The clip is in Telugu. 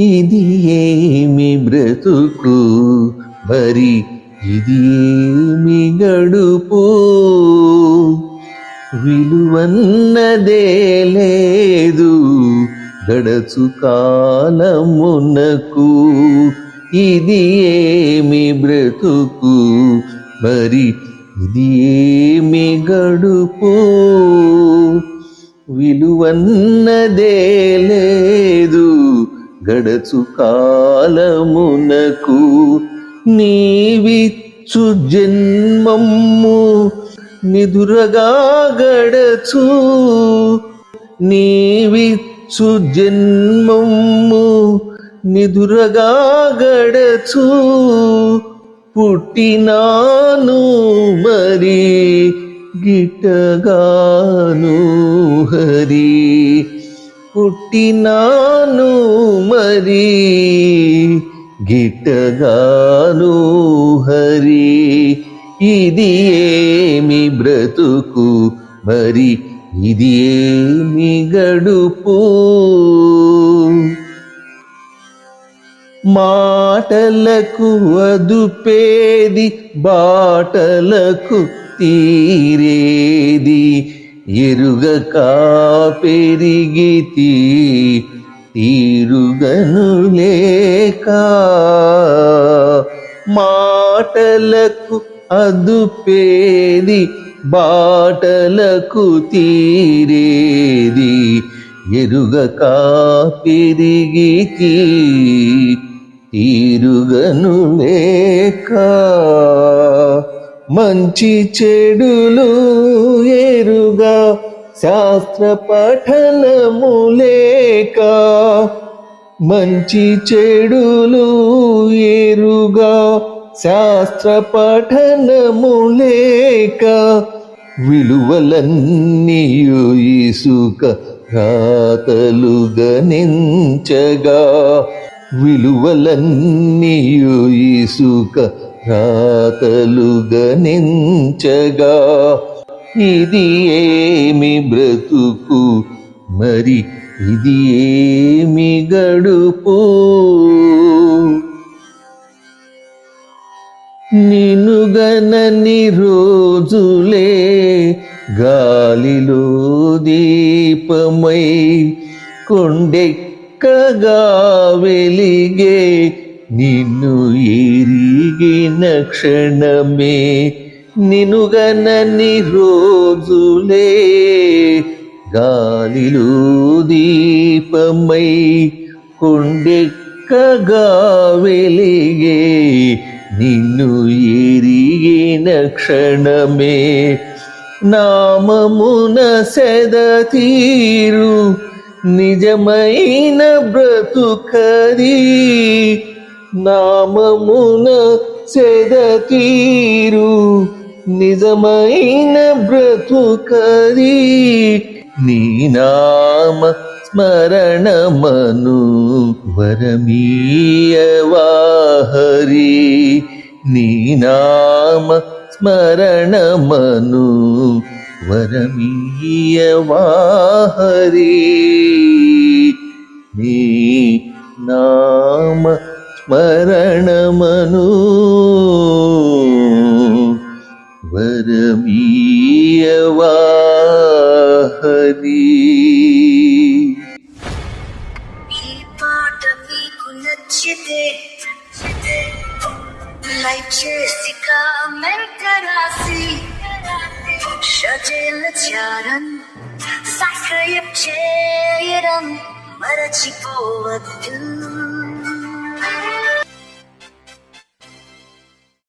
ఇది ఏమి బ్రతుకు? మరి ఇది ఏమి గడుపు? విలువన్నదే లేదు గడచు కాలమునకు. ఇది ఏమి బ్రతుకు? మరి ఇది ఏమి గడుపు? విలువన్నదే లేదు గడచు కాలమునకు నీవిచ్చు జన్మము నిదురగా గడచు నీవిచ్చు జన్మము నిదురగా గడచు పుట్టినాను మరి గిటగాను హరి. పుట్టినాను మరి గిట్టగాను హరి. ఇది ఏమి బ్రతుకు మరి? ఇది ఏమి గడుపు? మాటలకు అదుపేది బాటలకు తీరేది. ఎరుగక పెరిగితి తీరుగను లేక మాటలకు అదుపేది బాటలకు తీరేది. ఎరుగక పెరిగితి తీరుగను లేక మంచి చెడులు ఎరుగా శాస్త్ర పఠనము లేక మంచి చెడులు ఎరుగా శాస్త్ర పఠనము లేక విలువలన్నీయు ఇసుక రాతలు గణించగా విలువలన్నీయు ఇసుక రాతలుగనించగా ఇది ఏమి బ్రతుకు? మరి ఇది ఏమి గడుపు? నినుగనని రోజులే గాలిలో దీపమై కొండెక్కగా వెలిగే నిన్ను ఎరిగిన క్షణమే నినుగనని రోజులే గాలిలో దీపమై కొండెక్కగా వెలిగే నిన్ను ఎరిగిన క్షణమే నామమున సెద తీరు. నిజమైన బ్రతుకది. నామమున చెదతీరు నిజమైన బ్రతుకరి. నీ నామ స్మరణమను వరమీయవాహరి. నీ నామ స్మరణమను వరమీయవాహరి. నీ నామ స్మరణమను వరమీయవాహరి లైక్ చేసి కామెంట్ రాసి షజేల చారన్ సబ్స్క్రైబ్ చేయడం మరచిపోవద్దు